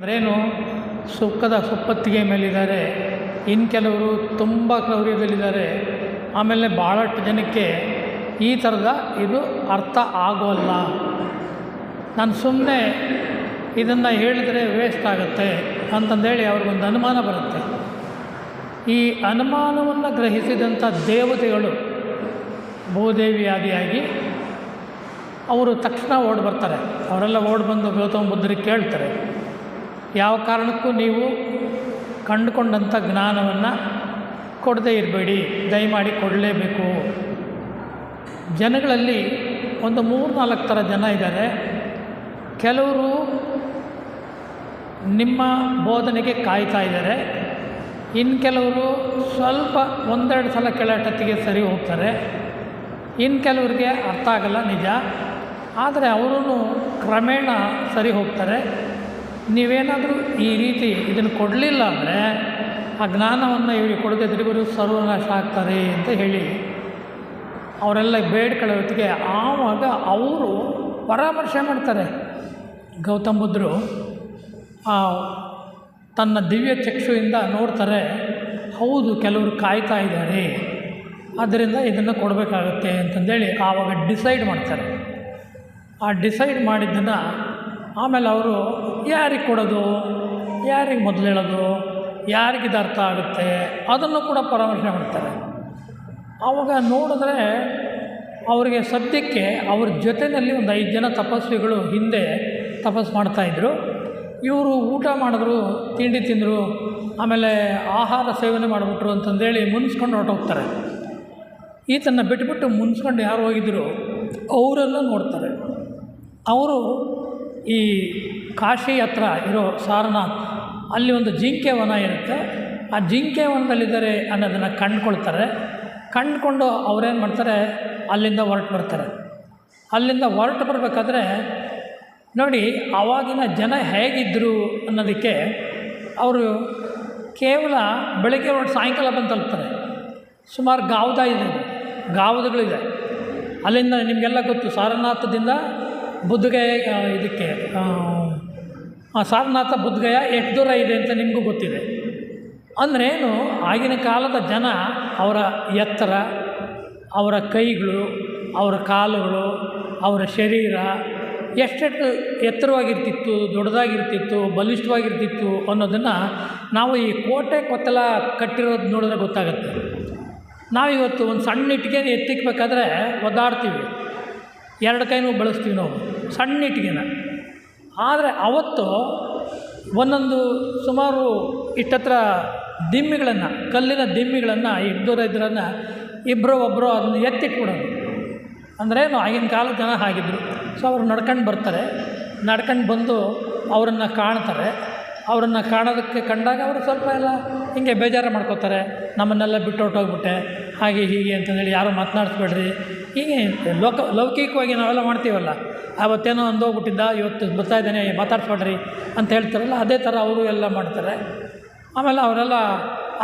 ಅಂದ್ರೇನು ಸುಖದ ಸುಪ್ಪತ್ತಿಗೆ ಮೇಲಿದ್ದಾರೆ. ಇನ್ನು ಕೆಲವರು ತುಂಬ ಕ್ರೌರ್ಯದಲ್ಲಿದ್ದಾರೆ. ಆಮೇಲೆ ಭಾಳಷ್ಟು ಜನಕ್ಕೆ ಈ ಥರದ ಇದು ಅರ್ಥ ಆಗೋಲ್ಲ. ನಾನು ಸುಮ್ಮನೆ ಇದನ್ನು ಹೇಳಿದ್ರೆ ವೇಸ್ಟ್ ಆಗುತ್ತೆ ಅಂತಂದೇಳಿ ಅವ್ರಿಗೊಂದು ಅನುಮಾನ ಬರುತ್ತೆ. ಈ ಅನುಮಾನವನ್ನು ಗ್ರಹಿಸಿದಂಥ ದೇವತೆಗಳು ಭೂದೇವಿಯಾದಿಯಾಗಿ ಅವರು ತಕ್ಷಣ ಓಡಿ ಬರ್ತಾರೆ. ಅವರೆಲ್ಲ ಓಡಿ ಬಂದು ಗೌತಮ ಬುದ್ಧರಿಗೆ ಕೇಳ್ತಾರೆ. ಯಾವ ಕಾರಣಕ್ಕೂ ನೀವು ಕಂಡುಕೊಂಡಂಥ ಜ್ಞಾನವನ್ನು ಕೊಡದೇ ಇರಬೇಡಿ. ದಯಮಾಡಿ ಕೊಡಲೇಬೇಕು. ಜನಗಳಲ್ಲಿ ಒಂದು ಮೂರು ನಾಲ್ಕು ಥರ ಜನ ಇದ್ದಾರೆ. ಕೆಲವರು ನಿಮ್ಮ ಬೋಧನೆಗೆ ಕಾಯ್ತಾ ಇದ್ದಾರೆ. ಇನ್ನು ಕೆಲವರು ಸ್ವಲ್ಪ ಒಂದೆರಡು ಸಲ ಕೆಳಟತ್ತಿಗೆ ಸರಿ ಹೋಗ್ತಾರೆ. ಇನ್ನು ಕೆಲವ್ರಿಗೆ ಅರ್ಥ ಆಗಲ್ಲ ನಿಜ. ಆದರೆ ಅವರೂ ಕ್ರಮೇಣ ಸರಿ ಹೋಗ್ತಾರೆ. ನೀವೇನಾದರೂ ಈ ರೀತಿ ಇದನ್ನು ಕೊಡಲಿಲ್ಲ ಅಂದರೆ ಆ ಜ್ಞಾನವನ್ನು ಇವರಿಗೆ ಕೊಡದೆ ಇವರು ಸರ್ವನಾಶ ಆಗ್ತಾರೆ ಅಂತ ಹೇಳಿ ಅವರೆಲ್ಲ ಬೇಡ್ಕೊಳ್ಳೋ ಹೊತ್ತಿಗೆ ಆವಾಗ ಅವರು ಪರಾಮರ್ಶೆ ಮಾಡ್ತಾರೆ. ಗೌತಮ್ ಬುದ್ಧರು ತನ್ನ ದಿವ್ಯ ಚಕ್ಷುವಿಂದ ನೋಡ್ತಾರೆ, ಹೌದು ಕೆಲವರು ಕಾಯ್ತಾ ಇದ್ದಾರೆ ಆದ್ದರಿಂದ ಇದನ್ನು ಕೊಡಬೇಕಾಗತ್ತೆ ಅಂತಂದೇಳಿ ಆವಾಗ ಡಿಸೈಡ್ ಮಾಡ್ತಾರೆ. ಆ ಡಿಸೈಡ್ ಮಾಡಿದ್ದನ್ನು ಆಮೇಲೆ ಅವರು ಯಾರಿಗೆ ಕೊಡೋದು, ಯಾರಿಗೆ ಮೊದಲು ಹೇಳೋದು ಇದು ಅರ್ಥ ಆಗುತ್ತೆ, ಅದನ್ನು ಕೂಡ ಪರಾಮರ್ಶೆ ಮಾಡ್ತಾರೆ. ಆವಾಗ ನೋಡಿದ್ರೆ ಅವರಿಗೆ ಸದ್ಯಕ್ಕೆ ಅವ್ರ ಜೊತೆಯಲ್ಲಿ ಒಂದು ಐದು ಜನ ತಪಸ್ವಿಗಳು ಹಿಂದೆ ತಪಸ್ಸು ಮಾಡ್ತಾಯಿದ್ರು ಇವರು ಊಟ ಮಾಡಿದ್ರು, ತಿಂಡಿ ತಿಂದರು, ಆಮೇಲೆ ಆಹಾರ ಸೇವನೆ ಮಾಡಿಬಿಟ್ರು ಅಂತಂದೇಳಿ ಮುನ್ಸ್ಕೊಂಡು ಹೊರಟೋಗ್ತಾರೆ ಈತನ್ನು ಬಿಟ್ಬಿಟ್ಟು ಮುನ್ಸ್ಕೊಂಡು ಯಾರು ಹೋಗಿದ್ರು, ಅವರೆಲ್ಲ ನೋಡ್ತಾರೆ. ಅವರು ಈ ಕಾಶಿ ಹತ್ರ ಇರೋ ಸಾರನಾಥ್, ಅಲ್ಲಿ ಒಂದು ಜಿಂಕೆ ವನ ಇರುತ್ತೆ. ಆ ಜಿಂಕೆ ವನದಲ್ಲಿದ್ದಾರೆ ಅನ್ನೋದನ್ನು ಕಂಡುಕೊಳ್ತಾರೆ. ಕಂಡುಕೊಂಡು ಅವ್ರೇನು ಮಾಡ್ತಾರೆ? ಅಲ್ಲಿಂದ ಹೊರಟು ಬರ್ತಾರೆ. ಅಲ್ಲಿಂದ ಹೊರಟು ಬರಬೇಕಾದ್ರೆ, ನೋಡಿ, ಆವಾಗಿನ ಜನ ಹೇಗಿದ್ದರು ಅನ್ನೋದಕ್ಕೆ ಅವರು ಕೇವಲ ಬೆಳಗ್ಗೆ ಹೊರಟು ಸಾಯಂಕಾಲ ಬಂದು ತಲುಪ್ತಾರೆ. ಸುಮಾರು ಗಾವದ ಇದೆ. ಗಾವದಗಳಿದೆ. ಅಲ್ಲಿಂದ ನಿಮಗೆಲ್ಲ ಗೊತ್ತು, ಸಾರನಾಥದಿಂದ ಬುದ್ಧಗಯ ಇದಕ್ಕೆ ಸಾರನಾಥ ಬುದ್ಧಗಯ ಎಷ್ಟು ದೂರ ಇದೆ ಅಂತ ನಿಮಗೂ ಗೊತ್ತಿದೆ. ಅಂದ್ರೇನು ಆಗಿನ ಕಾಲದ ಜನ ಅವರ ಎತ್ತರ, ಅವರ ಕೈಗಳು, ಅವರ ಕಾಲುಗಳು, ಅವರ ಶರೀರ ಎಷ್ಟೆಷ್ಟು ಎತ್ತರವಾಗಿರ್ತಿತ್ತು, ದೊಡ್ಡದಾಗಿರ್ತಿತ್ತು, ಬಲಿಷ್ಠವಾಗಿರ್ತಿತ್ತು ಅನ್ನೋದನ್ನು ನಾವು ಈ ಕೋಟೆ ಕೊತ್ತಲ ಕಟ್ಟಿರೋದು ನೋಡಿದ್ರೆ ಗೊತ್ತಾಗುತ್ತೆ. ನಾವಿವತ್ತು ಒಂದು ಸಣ್ಣ ಇಟ್ಟಿಗೆ ಎತ್ತಿಕ್ಬೇಕಾದ್ರೆ ಒದ್ದಾಡ್ತೀವಿ. ಎರಡು ಕೈನೂ ಬಳಸ್ತೀವಿ ನಾವು, ಸಣ್ಣ ಇಟ್ಟಿಗೆನ. ಆದರೆ ಅವತ್ತು ಒಂದೊಂದು ಸುಮಾರು ಇಷ್ಟತ್ರ ದಿಮ್ಮಿಗಳನ್ನು, ಕಲ್ಲಿನ ದಿಮ್ಮಿಗಳನ್ನು ಇದ್ದೂರ ಇದ್ರನ್ನು ಇಬ್ಬರು ಒಬ್ಬರು ಅದನ್ನ ಎತ್ತಿಟ್ಬಿಡೋದು. ಅಂದ್ರೇನು ಆಗಿನ ಕಾಲದ ಜನ ಹಾಗಿದ್ದರು ಸೊ ಅವರು ನಡ್ಕೊಂಡು ಬರ್ತಾರೆ. ನಡ್ಕೊಂಡು ಬಂದು ಅವರನ್ನು ಕಾಣ್ತಾರೆ. ಅವರನ್ನು ಕಾಣೋದಕ್ಕೆ ಕಂಡಾಗ ಅವರು ಸ್ವಲ್ಪ ಎಲ್ಲ ಹಿಂಗೆ ಬೇಜಾರು ಮಾಡ್ಕೋತಾರೆ. ನಮ್ಮನ್ನೆಲ್ಲ ಬಿಟ್ಟು ಹೊರ್ಟೋಗ್ಬಿಟ್ಟೆ ಹಾಗೆ ಹೀಗೆ ಅಂತಂದೇಳಿ ಯಾರು ಮಾತನಾಡಿಸ್ಬೇಡ್ರಿ. ಹೀಗೆ ಲೋಕ, ಲೌಕಿಕವಾಗಿ ನಾವೆಲ್ಲ ಮಾಡ್ತೀವಲ್ಲ. ಆವತ್ತೇನೋ ಅಂದೋಗ್ಬಿಟ್ಟಿದ್ದ ಇವತ್ತು ಬರ್ತಾ ಇದ್ದಾನೆ, ಮಾತಾಡಿಸ್ಬೇಡ್ರಿ ಅಂತ ಹೇಳ್ತಾರಲ್ಲ, ಅದೇ ಥರ ಅವರು ಎಲ್ಲ ಮಾಡ್ತಾರೆ. ಆಮೇಲೆ ಅವರೆಲ್ಲ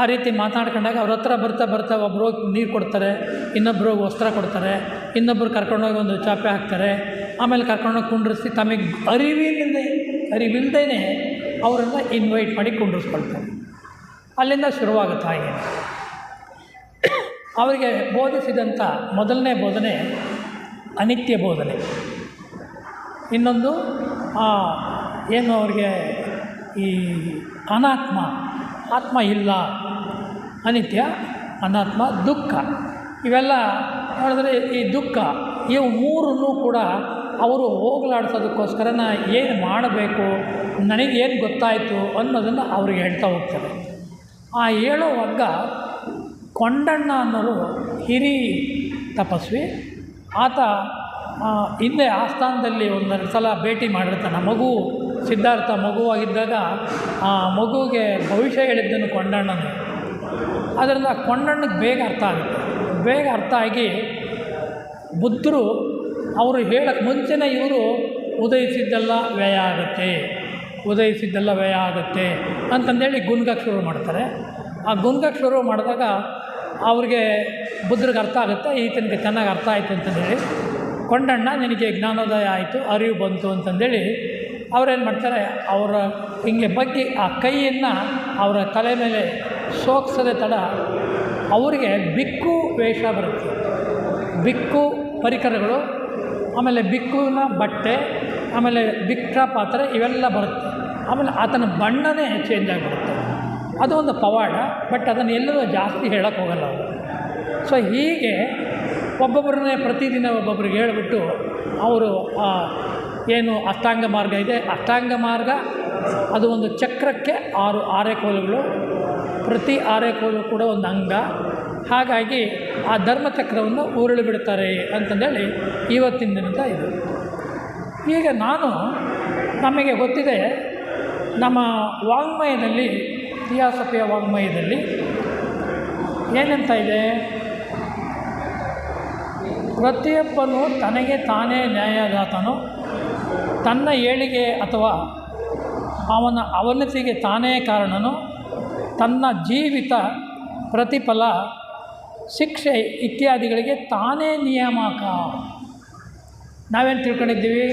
ಆ ರೀತಿ ಮಾತಾಡ್ಕೊಂಡಾಗ ಅವ್ರ ಹತ್ರ ಬರ್ತಾ ಬರ್ತಾ ಒಬ್ಬರು ನೀರು ಕೊಡ್ತಾರೆ ಇನ್ನೊಬ್ಬರು ವಸ್ತ್ರ ಕೊಡ್ತಾರೆ ಇನ್ನೊಬ್ಬರು ಕರ್ಕೊಂಡೋಗಿ ಒಂದು ಚಾಪೆ ಹಾಕ್ತಾರೆ. ಆಮೇಲೆ ಕರ್ಕೊಂಡೋಗಿ ಕುಂಡ್ರಿಸಿ ತಮಗೆ ಅರಿವಿಲ್ಲದೆ ಅರಿವಿಲ್ಲದೇ ಅವರನ್ನು ಇನ್ವೈಟ್ ಮಾಡಿ ಕುಂಡ್ರಿಸ್ಕೊಳ್ತಾರೆ. ಅಲ್ಲಿಂದ ಶುರುವಾಗುತ್ತೆ ಹಾಗೆ. ಅವರಿಗೆ ಬೋಧಿಸಿದಂಥ ಮೊದಲನೇ ಬೋಧನೆ ಅನಿತ್ಯ ಬೋಧನೆ. ಇನ್ನೊಂದು ಏನು ಅವರಿಗೆ ಈ ಅನಾತ್ಮ, ಆತ್ಮ ಇಲ್ಲ, ಅನಿತ್ಯ, ಅನಾತ್ಮ, ದುಃಖ. ಇವೆಲ್ಲ ನೋಡಿದ್ರೆ ಈ ದುಃಖ ಇವು ಮೂರನ್ನು ಕೂಡ ಅವರು ಹೋಗಲಾಡಿಸೋದಕ್ಕೋಸ್ಕರನ ಏನು ಮಾಡಬೇಕು ನನಗೇನು ಗೊತ್ತಾಯಿತು ಅನ್ನೋದನ್ನು ಅವ್ರಿಗೆ ಹೇಳ್ತಾ ಹೋಗ್ತಾರೆ. ಆ ಹೇಳುವಾಗ ಕೊಂಡಣ್ಣ ಅನ್ನೋರು ಹಿರಿ ತಪಸ್ವಿ. ಆತ ಹಿಂದೆ ಆಸ್ಥಾನದಲ್ಲಿ ಒಂದೆರಡು ಸಲ ಭೇಟಿ ಮಾಡಿರ್ತಾನೆ ಮಗು, ಸಿದ್ಧಾರ್ಥ ಮಗುವಾಗಿದ್ದಾಗ ಆ ಮಗುವಿಗೆ ಭವಿಷ್ಯ ಹೇಳಿದ್ದನ್ನು ಕೊಂಡಣ್ಣನ. ಅದರಿಂದ ಕೊಂಡಣ್ಣಗೆ ಬೇಗ ಅರ್ಥ ಆಗುತ್ತೆ. ಬೇಗ ಅರ್ಥ ಆಗಿ ಬುದ್ಧರು ಅವರು ಹೇಳಕ್ಕೆ ಮುಂಚೆನೇ ಇವರು ಉದಯಿಸಿದ್ದೆಲ್ಲ ವ್ಯಯ ಆಗುತ್ತೆ, ಉದಯಿಸಿದ್ದೆಲ್ಲ ವ್ಯಯ ಆಗುತ್ತೆ ಅಂತಂದೇಳಿ ಗುನ್ಗಕ್ಕೆ ಶುರು ಮಾಡ್ತಾರೆ. ಆ ಗುನ್ಗಕ್ಕೆ ಶುರು ಮಾಡಿದಾಗ ಅವ್ರಿಗೆ ಬುದ್ಧರಿಗೆ ಅರ್ಥ ಆಗುತ್ತೆ, ಈತನಿಗೆ ಚೆನ್ನಾಗಿ ಅರ್ಥ ಆಯಿತು ಅಂತಂದೇಳಿ. ಕೊಂಡಣ್ಣ, ನಿನಗೆ ಜ್ಞಾನೋದಯ ಆಯಿತು, ಅರಿವು ಬಂತು ಅಂತಂದೇಳಿ ಅವ್ರೇನು ಮಾಡ್ತಾರೆ, ಅವರ ಹಿಂಗೆ ಬಗ್ಗೆ ಆ ಕೈಯನ್ನು ಅವರ ತಲೆ ಮೇಲೆ ಸೋಕ್ಸದೆ ತಡ, ಅವರಿಗೆ ಬಿಕ್ಕು ವೇಷ ಬರುತ್ತೆ. ಬಿಕ್ಕು ಪರಿಕರಗಳು, ಆಮೇಲೆ ಬಿಕ್ಕುವಿನ ಬಟ್ಟೆ, ಆಮೇಲೆ ಬಿಕ್ಕ ಪಾತ್ರೆ ಇವೆಲ್ಲ ಬರುತ್ತೆ. ಆಮೇಲೆ ಆತನ ಬಣ್ಣನೇ ಚೇಂಜ್ ಆಗಿಬಿಡುತ್ತೆ. ಅದು ಒಂದು ಪವಾಡ, ಬಟ್ ಅದನ್ನು ಎಲ್ಲರೂ ಜಾಸ್ತಿ ಹೇಳೋಕ್ಕೆ ಹೋಗಲ್ಲ ಅವರು. ಸೊ ಹೀಗೆ ಒಬ್ಬೊಬ್ಬರನ್ನೇ ಪ್ರತಿದಿನ ಒಬ್ಬೊಬ್ರಿಗೆ ಹೇಳಿಬಿಟ್ಟು ಅವರು ಏನು ಅಷ್ಟಾಂಗ ಮಾರ್ಗ ಇದೆ. ಅಷ್ಟಾಂಗ ಮಾರ್ಗ, ಅದು ಒಂದು ಚಕ್ರಕ್ಕೆ ಆರು ಆರೆಕೋಲುಗಳು. ಪ್ರತಿ ಆರೆಕೋಲು ಕೂಡ ಒಂದು ಅಂಗ. ಹಾಗಾಗಿ ಆ ಧರ್ಮಚಕ್ರವನ್ನು ಉರುಳಿ ಬಿಡ್ತಾರೆ ಅಂತಂದೇಳಿ ಇವತ್ತಿನ ದಿನದ ಇದು. ಈಗ ನಾನು, ನಮಗೆ ಗೊತ್ತಿದೆ, ನಮ್ಮ ವಾङ्ಮಯದಲ್ಲಿ ಥಿಯಾಸಫಿಯ ವಾಂಗ್ಮಯದಲ್ಲಿ ಏನಂತ ಇದೆ ಪ್ರತಿಯೊಬ್ಬನು ತನಗೆ ತಾನೇ ನ್ಯಾಯದಾತನು, ತನ್ನ ಏಳಿಗೆ ಅಥವಾ ಅವನ ಅವನತಿಗೆ ತಾನೇ ಕಾರಣನು, ತನ್ನ ಜೀವಿತ ಪ್ರತಿಫಲ, ಶಿಕ್ಷೆ ಇತ್ಯಾದಿಗಳಿಗೆ ತಾನೇ ನಿಯಾಮಕ. ನಾವೇನು ತಿಳ್ಕೊಂಡಿದ್ದೀವಿ?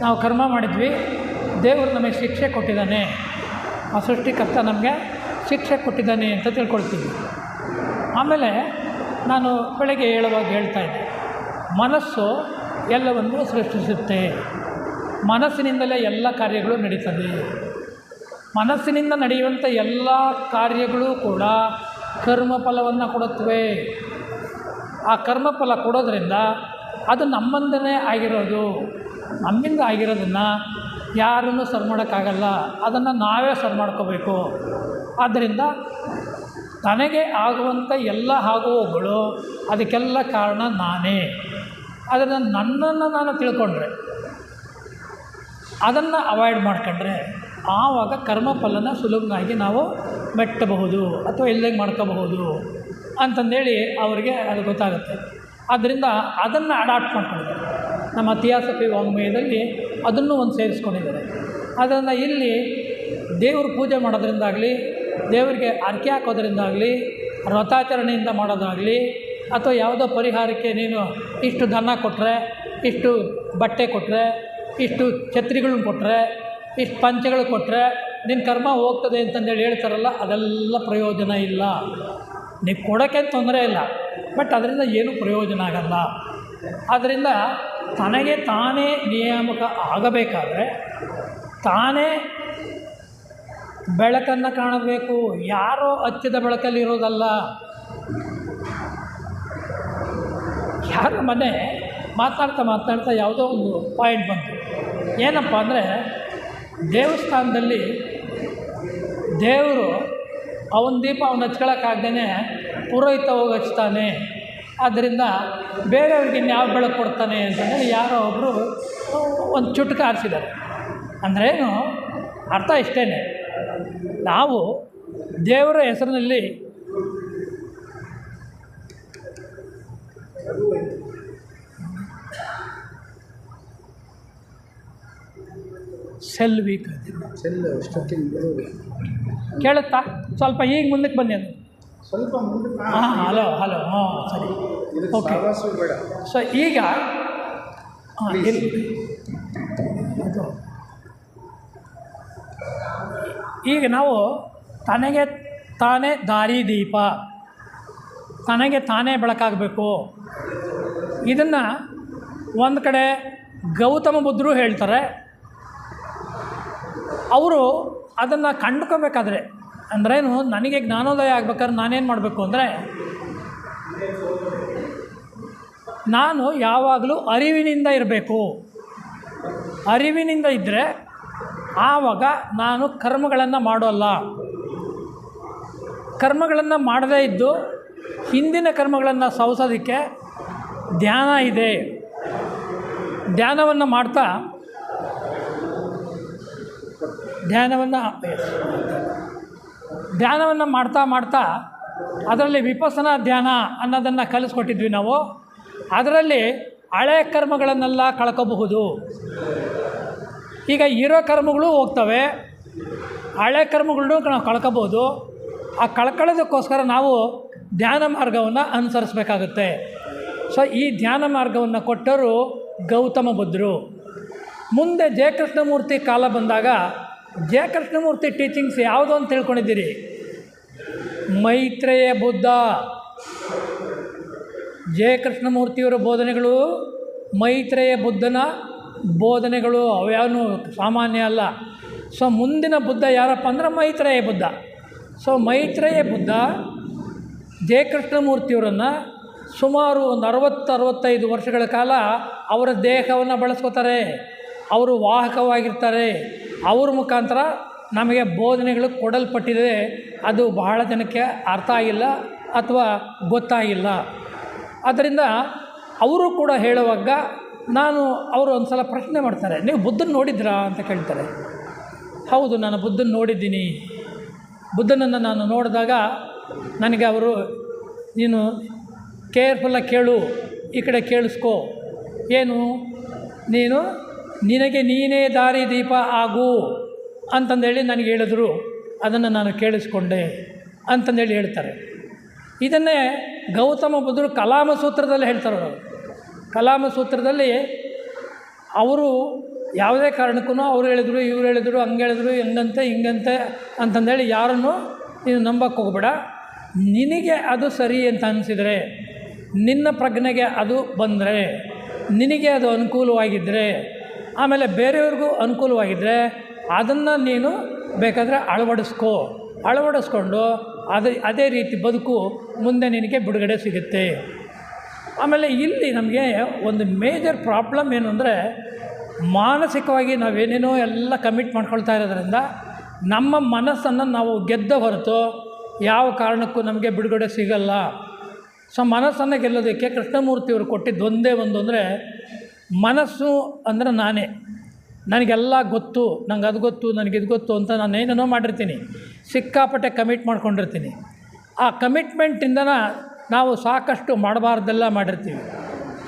ನಾವು ಕರ್ಮ ಮಾಡಿದ್ವಿ, ದೇವರು ನಮಗೆ ಶಿಕ್ಷೆ ಕೊಟ್ಟಿದ್ದಾನೆ. ಆ ಸೃಷ್ಟಿಕರ್ತ ನಮಗೆ ಶಿಕ್ಷೆ ಕೊಟ್ಟಿದ್ದಾನೆ ಅಂತ ತಿಳ್ಕೊಳ್ತೀನಿ. ಆಮೇಲೆ ನಾನು ಬೆಳಗ್ಗೆ ಹೇಳುವಾಗ ಹೇಳ್ತಾ ಇದ್ದೆ, ಮನಸ್ಸು ಎಲ್ಲವನ್ನೂ ಸೃಷ್ಟಿಸುತ್ತೆ. ಮನಸ್ಸಿನಿಂದಲೇ ಎಲ್ಲ ಕಾರ್ಯಗಳು ನಡೀತದೆ ಮನಸ್ಸಿನಿಂದ ನಡೆಯುವಂಥ ಎಲ್ಲ ಕಾರ್ಯಗಳು ಕೂಡ ಕರ್ಮಫಲವನ್ನು ಕೊಡುತ್ತವೆ. ಆ ಕರ್ಮಫಲ ಕೊಡೋದ್ರಿಂದ ಅದು ನಮ್ಮಂದನೇ ಆಗಿರೋದು. ನಮ್ಮಿಂದ ಆಗಿರೋದನ್ನು ಯಾರನ್ನೂ ಸರ್ ಮಾಡೋಕ್ಕಾಗಲ್ಲ, ಅದನ್ನು ನಾವೇ ಸರಿ ಮಾಡ್ಕೋಬೇಕು. ಆದ್ದರಿಂದ ತನಗೆ ಆಗುವಂಥ ಎಲ್ಲ ಆಗುವವುಗಳು ಅದಕ್ಕೆಲ್ಲ ಕಾರಣ ನಾನೇ. ಅದನ್ನು ನನ್ನನ್ನು ನಾನು ತಿಳ್ಕೊಂಡ್ರೆ, ಅದನ್ನು ಅವಾಯ್ಡ್ ಮಾಡ್ಕೊಂಡ್ರೆ ಆವಾಗ ಕರ್ಮಫಲನ ಸುಲಭವಾಗಿ ನಾವು ಮೆಟ್ಟಬಹುದು ಅಥವಾ ಇಲ್ಲದಂಗೆ ಮಾಡ್ಕೋಬಹುದು ಅಂತಂದೇಳಿ ಅವರಿಗೆ ಅದು ಗೊತ್ತಾಗುತ್ತೆ. ಆದ್ದರಿಂದ ಅದನ್ನು ಅಡಾಪ್ಟ್ ಮಾಡ್ಕೊಂಡಿದ್ದಾರೆ ನಮ್ಮ ಥಿಯಾಸಫಿ ವಾಂಗ್ಮಯದಲ್ಲಿ ಅದನ್ನು ಒಂದು ಸೇರಿಸ್ಕೊಂಡಿದ್ದಾರೆ. ಅದನ್ನು ಇಲ್ಲಿ ದೇವ್ರ ಪೂಜೆ ಮಾಡೋದ್ರಿಂದಾಗಲಿ, ದೇವರಿಗೆ ಅರ್ಕೆ ಹಾಕೋದ್ರಿಂದಾಗಲಿ ವ್ರತಾಚರಣೆಯಿಂದ ಮಾಡೋದಾಗಲಿ, ಅಥವಾ ಯಾವುದೋ ಪರಿಹಾರಕ್ಕೆ ನೀನು ಇಷ್ಟು ದನ ಕೊಟ್ಟರೆ ಇಷ್ಟು ಬಟ್ಟೆ ಕೊಟ್ಟರೆ ಇಷ್ಟು ಛತ್ರಿಗಳನ್ನ ಕೊಟ್ಟರೆ ಇಷ್ಟು ಪಂಚಗಳು ಕೊಟ್ಟರೆ ನಿನ್ನ ಕರ್ಮ ಹೋಗ್ತದೆ ಅಂತಂದೇಳಿ ಹೇಳ್ತಾರಲ್ಲ, ಅದೆಲ್ಲ ಪ್ರಯೋಜನ ಇಲ್ಲ. ನೀವು ಕೊಡೋಕ್ಕೆ ತೊಂದರೆ ಇಲ್ಲ, ಬಟ್ ಅದರಿಂದ ಏನೂ ಪ್ರಯೋಜನ ಆಗಲ್ಲ. ಆದ್ದರಿಂದ ತನಗೆ ತಾನೇ ನಿಯಾಮಕ ಆಗಬೇಕಾದ್ರೆ ತಾನೇ ಬೆಳಕನ್ನು ಕಾಣಬೇಕು. ಯಾರೋ ಹತ್ತಿದ ಬೆಳಕಲ್ಲಿ ಇರೋದಲ್ಲ ಯಾರ ಮನೆ? ಮಾತಾಡ್ತಾ ಮಾತಾಡ್ತಾ ಯಾವುದೋ ಒಂದು ಪಾಯಿಂಟ್ ಬಂತು. ಏನಪ್ಪ ಅಂದರೆ ದೇವಸ್ಥಾನದಲ್ಲಿ ದೇವರು ಅವನ ದೀಪ ಅವನು ಹಚ್ಕೊಳಕ್ಕಾಗ್ದೇ ಪುರೋಹಿತ ಹೋಗಿ ಹಚ್ತಾನೆ ಆದ್ದರಿಂದ ಬೇರೆಯವ್ರಿಗೆ ಇನ್ಯಾವ ಬೆಳಕು ಕೊಡ್ತಾನೆ ಅಂತಂದರೆ ಯಾರೋ ಒಬ್ಬರು ಒಂದು ಚುಟ್ಕ ಆರಿಸಿದ್ದಾರೆ ಅಂದ್ರೇನು ಅರ್ಥ ಇಷ್ಟೇ ನಾವು ದೇವರ ಹೆಸರಿನಲ್ಲಿ ಸೆಲ್ ವೀಕ್ ಸೆಲ್ ಕೇಳುತ್ತಾ? ಸ್ವಲ್ಪ ಈಗ ಮುಂದಕ್ಕೆ ಬನ್ನಿ ಅದು. ಸ್ವಲ್ಪ ಹಾಂ ಹಲೋ ಹಲೋ ಹಾಂ ಸರಿ. ಓಕೆ ಸೊ ಈಗ ಹಾಂ. ಅದು. ಈಗ ನಾವು ತನಗೆ ತಾನೇ ದಾರಿ ದೀಪ ತನಗೆ ತಾನೇ ಬೆಳಕಾಗಬೇಕು. ಇದನ್ನು ಒಂದು ಕಡೆ ಗೌತಮ ಬುದ್ಧರು ಹೇಳ್ತಾರೆ. ಅವರು ಅದನ್ನು ಕಂಡ್ಕೋಬೇಕಾದ್ರೆ ಅಂದ್ರೇನು, ನನಗೆ ಜ್ಞಾನೋದಯ ಆಗ್ಬೇಕಾದ್ರೆ ನಾನೇನು ಮಾಡಬೇಕು ಅಂದರೆ, ನಾನು ಯಾವಾಗಲೂ ಅರಿವಿನಿಂದ ಇರಬೇಕು. ಅರಿವಿನಿಂದ ಇದ್ದರೆ ಆವಾಗ ನಾನು ಕರ್ಮಗಳನ್ನು ಮಾಡೋಲ್ಲ. ಕರ್ಮಗಳನ್ನು ಮಾಡದೇ ಇದ್ದು ಹಿಂದಿನ ಕರ್ಮಗಳನ್ನು ಸವಸೋದಕ್ಕೆ ಧ್ಯಾನ ಇದೆ. ಧ್ಯಾನವನ್ನು ಮಾಡ್ತಾ, ಧ್ಯಾನವನ್ನು ಧ್ಯಾನವನ್ನು ಮಾಡ್ತಾ ಮಾಡ್ತಾ ಅದರಲ್ಲಿ ವಿಪಸನ ಧ್ಯಾನ ಅನ್ನೋದನ್ನು ಕಲಿಸ್ಕೊಟ್ಟಿದ್ವಿ ನಾವು. ಅದರಲ್ಲಿ ಹಳೆ ಕರ್ಮಗಳನ್ನೆಲ್ಲ ಕಳ್ಕೋಬಹುದು. ಈಗ ಇರೋ ಕರ್ಮಗಳು ಹೋಗ್ತವೆ. ಹಳೆ ಕರ್ಮಗಳನ್ನು ನಾವು ಕಳ್ಕೋಬೋದು ಆ ಕಳ್ಕೊಳ್ಳೋದಕ್ಕೋಸ್ಕರ ನಾವು ಧ್ಯಾನ ಮಾರ್ಗವನ್ನು ಅನುಸರಿಸ್ಬೇಕಾಗುತ್ತೆ. ಸೊ ಈ ಧ್ಯಾನ ಮಾರ್ಗವನ್ನು ಕೊಟ್ಟರು ಗೌತಮ ಬುದ್ಧರು. ಮುಂದೆ ಜಯಕೃಷ್ಣಮೂರ್ತಿ ಕಾಲ ಬಂದಾಗ ಜಯಕೃಷ್ಣಮೂರ್ತಿ ಟೀಚಿಂಗ್ಸ್ ಯಾವುದು ಅಂತ ತಿಳ್ಕೊಂಡಿದ್ದೀರಿ? ಮೈತ್ರೇಯ ಬುದ್ಧ. ಜಯಕೃಷ್ಣಮೂರ್ತಿಯವರ ಬೋಧನೆಗಳು ಮೈತ್ರೇಯ ಬುದ್ಧನ ಬೋಧನೆಗಳು. ಅವ್ಯಾವನು ಸಾಮಾನ್ಯ ಅಲ್ಲ. ಸೊ, ಮುಂದಿನ ಬುದ್ಧ ಯಾರಪ್ಪ ಅಂದ್ರೆ ಮೈತ್ರೇಯ ಬುದ್ಧ. ಸೊ, ಮೈತ್ರೇಯ ಬುದ್ಧ ಜಯಕೃಷ್ಣಮೂರ್ತಿಯವರನ್ನು ಸುಮಾರು ಒಂದು ಅರವತ್ತು, ಅರವತ್ತೈದು ವರ್ಷಗಳ ಕಾಲ ಅವರ ದೇಹವನ್ನು ಬಳಸ್ಕೋತಾರೆ. ಅವರು ವಾಹಕವಾಗಿರ್ತಾರೆ. ಅವ್ರ ಮುಖಾಂತರ ನಮಗೆ ಬೋಧನೆಗಳು ಕೊಡಲ್ಪಟ್ಟಿದೆ. ಅದು ಬಹಳ ಜನಕ್ಕೆ ಅರ್ಥ ಆಗಿಲ್ಲ ಅಥವಾ ಗೊತ್ತಾಗಿಲ್ಲ. ಆದ್ದರಿಂದ ಅವರು ಕೂಡ ಹೇಳುವಾಗ ನಾನು ಅವರು ಒಂದು ಸಲ ಪ್ರಶ್ನೆ ಮಾಡ್ತಾರೆ, ನೀವು ಬುದ್ಧನ ನೋಡಿದ್ರಾ ಅಂತ ಕೇಳ್ತಾರೆ. ಹೌದು, ನಾನು ಬುದ್ಧನ ನೋಡಿದ್ದೀನಿ. ಬುದ್ಧನನ್ನು ನಾನು ನೋಡಿದಾಗ ನನಗೆ ಅವರು, ನೀನು ಕೇರ್ಫುಲ್ಲಾಗಿ ಕೇಳು, ಈ ಕಡೆ ಕೇಳಿಸ್ಕೋ. ಏನು? ನೀನು ನಿನಗೆ ನೀನೇ ದಾರಿ ದೀಪ ಆಗು ಅಂತಂದೇಳಿ ನನಗೆ ಹೇಳಿದ್ರು. ಅದನ್ನು ನಾನು ಕೇಳಿಸ್ಕೊಂಡೆ ಅಂತಂದೇಳಿ ಹೇಳ್ತಾರೆ. ಇದನ್ನೇ ಗೌತಮ ಬುದ್ಧರು ಕಲಾಮ ಸೂತ್ರದಲ್ಲಿ ಹೇಳ್ತಾರೆ. ಅವರು ಕಲಾಮ ಸೂತ್ರದಲ್ಲಿ ಅವರು ಯಾವುದೇ ಕಾರಣಕ್ಕೂ ಅವ್ರು ಹೇಳಿದ್ರು, ಇವ್ರು ಹೇಳಿದ್ರು, ಹಂಗೆ ಹೇಳಿದ್ರು, ಹೆಂಗಂತೆ, ಹಿಂಗಂತೆ ಅಂತಂದೇಳಿ ಯಾರನ್ನು ನೀನು ನಂಬಕ್ಕೆ ಹೋಗ್ಬೇಡ. ನಿನಗೆ ಅದು ಸರಿ ಅಂತ ಅನಿಸಿದರೆ, ನಿನ್ನ ಪ್ರಜ್ಞೆಗೆ ಅದು ಬಂದರೆ, ನಿನಗೆ ಅದು ಅನುಕೂಲವಾಗಿದ್ದರೆ ಆಮೇಲೆ ಬೇರೆಯವ್ರಿಗೂ ಅನುಕೂಲವಾಗಿದ್ದರೆ ಅದನ್ನು ನೀನು ಬೇಕಾದರೆ ಅಳವಡಿಸ್ಕೋ. ಅಳವಡಿಸ್ಕೊಂಡು ಅದೇ ಅದೇ ರೀತಿ ಬದುಕು ಮುಂದೆ ನಿನಗೆ ಬಿಡುಗಡೆ ಸಿಗುತ್ತೆ. ಆಮೇಲೆ ಇಲ್ಲಿ ನಮಗೆ ಒಂದು ಮೇಜರ್ ಪ್ರಾಬ್ಲಮ್ ಏನು ಅಂದರೆ ಮಾನಸಿಕವಾಗಿ ನಾವೇನೇನೋ ಎಲ್ಲ ಕಮಿಟ್ ಮಾಡ್ಕೊಳ್ತಾ ಇರೋದ್ರಿಂದ ನಮ್ಮ ಮನಸ್ಸನ್ನು ನಾವು ಗೆದ್ದ ಹೊರತು ಯಾವ ಕಾರಣಕ್ಕೂ ನಮಗೆ ಬಿಡುಗಡೆ ಸಿಗಲ್ಲ. ಸೊ ಮನಸ್ಸನ್ನು ಗೆಲ್ಲೋದಕ್ಕೆ ಕೃಷ್ಣಮೂರ್ತಿಯವರು ಕೊಟ್ಟಿದ್ದು ಒಂದೇ ಒಂದು ಅಂದರೆ ಮನಸ್ಸು ಅಂದರೆ ನಾನೇ. ನನಗೆಲ್ಲ ಗೊತ್ತು, ನಂಗೆ ಅದು ಗೊತ್ತು, ನನಗೆ ಇದು ಗೊತ್ತು ಅಂತ ನಾನು ಏನೇನೋ ಮಾಡಿರ್ತೀನಿ. ಸಿಕ್ಕಾಪಟ್ಟೆ ಕಮಿಟ್ ಮಾಡ್ಕೊಂಡಿರ್ತೀನಿ. ಆ ಕಮಿಟ್ಮೆಂಟಿಂದನ ನಾವು ಸಾಕಷ್ಟು ಮಾಡಬಾರ್ದೆಲ್ಲ ಮಾಡಿರ್ತೀವಿ.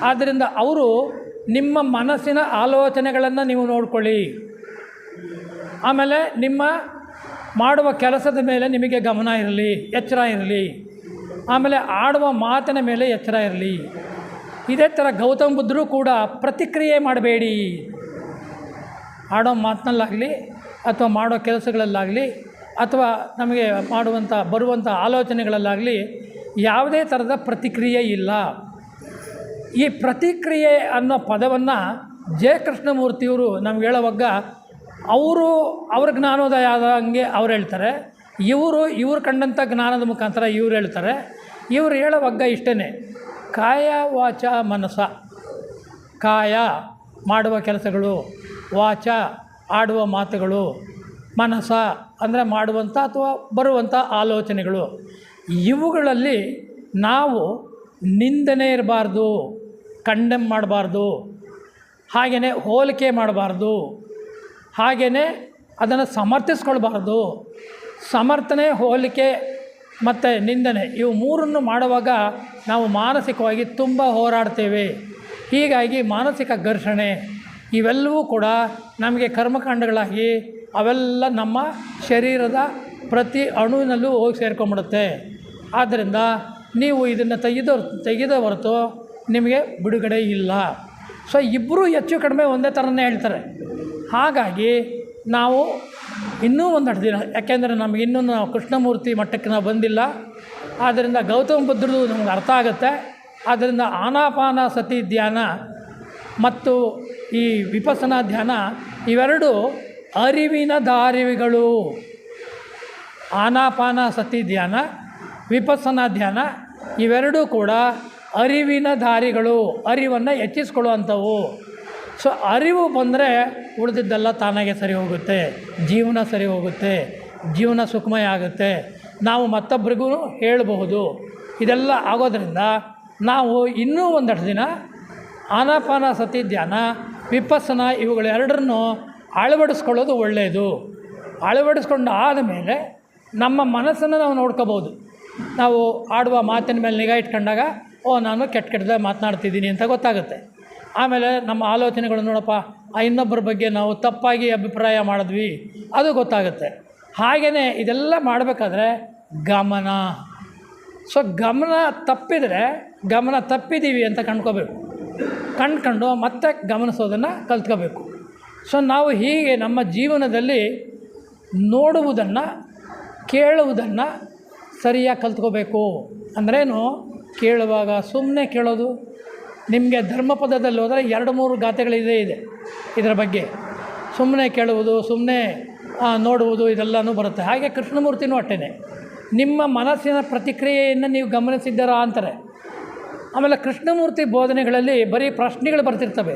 ಆದ್ದರಿಂದ ಅವರು ನಿಮ್ಮ ಮನಸ್ಸಿನ ಆಲೋಚನೆಗಳನ್ನು ನೀವು ನೋಡ್ಕೊಳ್ಳಿ. ಆಮೇಲೆ ನಿಮ್ಮ ಮಾಡುವ ಕೆಲಸದ ಮೇಲೆ ನಿಮಗೆ ಗಮನ ಇರಲಿ, ಎಚ್ಚರ ಇರಲಿ. ಆಮೇಲೆ ಆಡುವ ಮಾತಿನ ಮೇಲೆ ಎಚ್ಚರ ಇರಲಿ. ಇದೇ ಥರ ಗೌತಮ ಬುದ್ಧರು ಕೂಡ ಪ್ರತಿಕ್ರಿಯೆ ಮಾಡಬೇಡಿ. ಆಡೋ ಮಾತಿನಲ್ಲಾಗಲಿ ಅಥವಾ ಮಾಡೋ ಕೆಲಸಗಳಲ್ಲಾಗಲಿ ಅಥವಾ ನಮಗೆ ಮಾಡುವಂಥ ಬರುವಂಥ ಆಲೋಚನೆಗಳಲ್ಲಾಗಲಿ ಯಾವುದೇ ಥರದ ಪ್ರತಿಕ್ರಿಯೆ ಇಲ್ಲ. ಈ ಪ್ರತಿಕ್ರಿಯೆ ಅನ್ನೋ ಪದವನ್ನು ಜಯಕೃಷ್ಣಮೂರ್ತಿಯವರು ನಮ್ಗೆ ಹೇಳೋವಾಗ ಅವರು ಅವ್ರ ಜ್ಞಾನೋದಯ ಆದಂಗೆ ಅವ್ರು ಹೇಳ್ತಾರೆ. ಇವರು, ಇವ್ರು ಕಂಡಂಥ ಜ್ಞಾನದ ಮುಖಾಂತರ ಇವ್ರು ಹೇಳ್ತಾರೆ. ಇವ್ರು ಹೇಳೋವಾಗ ಇಷ್ಟೇ ಕಾಯ ವಾಚ ಮನಸ. ಕಾಯ ಮಾಡುವ ಕೆಲಸಗಳು, ವಾಚ ಆಡುವ ಮಾತುಗಳು, ಮನಸ ಅಂದರೆ ಮಾಡುವಂಥ ಅಥವಾ ಬರುವಂಥ ಆಲೋಚನೆಗಳು. ಇವುಗಳಲ್ಲಿ ನಾವು ನಿಂದನೆ ಇರಬಾರ್ದು, ಕಂಡೆಮ್ ಮಾಡಬಾರ್ದು ಹಾಗೆಯೇ ಹೋಲಿಕೆ ಮಾಡಬಾರ್ದು ಹಾಗೆಯೇ ಅದನ್ನು ಸಮರ್ಥಿಸ್ಕೊಳ್ಬಾರ್ದು. ಸಮರ್ಥನೆ, ಹೋಲಿಕೆ ಮತ್ತು ನಿಂದನೆ. ಇವು ಮೂರನ್ನು ಮಾಡುವಾಗ ನಾವು ಮಾನಸಿಕವಾಗಿ ತುಂಬ ಹೋರಾಡ್ತೇವೆ. ಹೀಗಾಗಿ ಮಾನಸಿಕ ಘರ್ಷಣೆ, ಇವೆಲ್ಲವೂ ಕೂಡ ನಮಗೆ ಕರ್ಮಕಾಂಡಗಳಾಗಿ ಅವೆಲ್ಲ ನಮ್ಮ ಶರೀರದ ಪ್ರತಿ ಅಣುವಿನಲ್ಲೂ ಹೋಗಿ ಸೇರ್ಕೊಂಡ್ಬಿಡುತ್ತೆ ಆದ್ದರಿಂದ ನೀವು ಇದನ್ನು ತೆಗೆದ ತೆಗೆದ ಹೊರತು ನಿಮಗೆ ಬಿಡುಗಡೆ ಇಲ್ಲ. ಸೊ ಇಬ್ಬರೂ ಹೆಚ್ಚು ಕಡಿಮೆ ಒಂದೇ ಥರನೇ ಹೇಳ್ತಾರೆ. ಹಾಗಾಗಿ ನಾವು ಇನ್ನೂ ಒಂದಷ್ಟು ದಿನ, ಯಾಕೆಂದರೆ ನಮಗೆ ಇನ್ನೂ ನಾವು ಕೃಷ್ಣಮೂರ್ತಿ ಮಟ್ಟಕ್ಕೆ ನಾವು ಬಂದಿಲ್ಲ. ಆದ್ದರಿಂದ ಗೌತಮ ಬುದ್ಧರದು ನಮ್ಗೆ ಅರ್ಥ ಆಗುತ್ತೆ. ಆದ್ದರಿಂದ ಆನಾಪಾನ ಸತಿ ಧ್ಯಾನ ಮತ್ತು ಈ ವಿಪಸನ ಧ್ಯಾನ ಇವೆರಡು ಅರಿವಿನ ದಾರಿವಿಗಳು. ಆನಾಪಾನ ಸತಿ ಧ್ಯಾನ, ವಿಪಸನ ಧ್ಯಾನ ಇವೆರಡೂ ಕೂಡ ಅರಿವಿನ ದಾರಿಗಳು, ಅರಿವನ್ನು ಹೆಚ್ಚಿಸ್ಕೊಳ್ಳುವಂಥವು. ಸೊ ಅರಿವು ಬಂದರೆ ಉಳಿದಿದ್ದೆಲ್ಲ ತಾನಾಗೆ ಸರಿ ಹೋಗುತ್ತೆ. ಜೀವನ ಸರಿ ಹೋಗುತ್ತೆ. ಜೀವನ ಸುಖಮಯ ಆಗುತ್ತೆ. ನಾವು ಮತ್ತೊಬ್ಬರಿಗೂ ಹೇಳಬಹುದು. ಇದೆಲ್ಲ ಆಗೋದ್ರಿಂದ ನಾವು ಇನ್ನೂ ಒಂದಷ್ಟು ದಿನ ಆನಾಪಾನ ಸತಿ ಧ್ಯಾನ, ವಿಪಸ್ಸನ ಇವುಗಳೆರಡರನ್ನು ಅಳವಡಿಸ್ಕೊಳ್ಳೋದು ಒಳ್ಳೆಯದು. ಅಳವಡಿಸ್ಕೊಂಡು ಆದಮೇಲೆ ನಮ್ಮ ಮನಸ್ಸನ್ನು ನಾವು ನೋಡ್ಕೋಬೋದು ನಾವು ಆಡುವ ಮಾತಿನ ಮೇಲೆ ನಿಗಾ ಇಟ್ಕೊಂಡಾಗ, ಓ, ನಾನು ಕೆಟ್ಟ ಕೆಟ್ಟದ ಮಾತನಾಡ್ತಿದ್ದೀನಿ ಅಂತ ಗೊತ್ತಾಗುತ್ತೆ. ಆಮೇಲೆ ನಮ್ಮ ಆಲೋಚನೆಗಳು ನೋಡಪ್ಪ, ಆ ಇನ್ನೊಬ್ಬರ ಬಗ್ಗೆ ನಾವು ತಪ್ಪಾಗಿ ಅಭಿಪ್ರಾಯ ಮಾಡಿದ್ವಿ, ಅದು ಗೊತ್ತಾಗುತ್ತೆ. ಹಾಗೆಯೇ ಇದೆಲ್ಲ ಮಾಡಬೇಕಾದ್ರೆ ಗಮನ. ಸೊ ಗಮನ ತಪ್ಪಿದರೆ ಗಮನ ತಪ್ಪಿದ್ದೀವಿ ಅಂತ ಕಂಡ್ಕೋಬೇಕು. ಕಂಡ್ಕೊಂಡು ಮತ್ತೆ ಗಮನಿಸೋದನ್ನು ಕಲ್ತ್ಕೋಬೇಕು. ಸೊ ನಾವು ಹೀಗೆ ನಮ್ಮ ಜೀವನದಲ್ಲಿ ನೋಡುವುದನ್ನು, ಕೇಳುವುದನ್ನು ಸರಿಯಾಗಿ ಕಲ್ತ್ಕೋಬೇಕು. ಅಂದ್ರೇನು? ಕೇಳುವಾಗ ಸುಮ್ಮನೆ ಕೇಳೋದು ನಿಮಗೆ ಧರ್ಮಪದದಲ್ಲಿ ಹೋದರೆ ಎರಡು ಮೂರು ಗಾಥೆಗಳಿದೆ ಇದೆ ಇದರ ಬಗ್ಗೆ. ಸುಮ್ಮನೆ ಕೇಳುವುದು ಸುಮ್ಮನೆ ನೋಡುವುದು ಇದೆಲ್ಲನೂ ಬರುತ್ತೆ. ಹಾಗೆ ಕೃಷ್ಣಮೂರ್ತಿನೂ ಅಷ್ಟೇ ನಿಮ್ಮ ಮನಸ್ಸಿನ ಪ್ರತಿಕ್ರಿಯೆಯನ್ನು ನೀವು ಗಮನಿಸಿದ್ದೀರಾ ಅಂತಾರೆ. ಆಮೇಲೆ ಕೃಷ್ಣಮೂರ್ತಿ ಬೋಧನೆಗಳಲ್ಲಿ ಬರೀ ಪ್ರಶ್ನೆಗಳು ಬರ್ತಿರ್ತವೆ.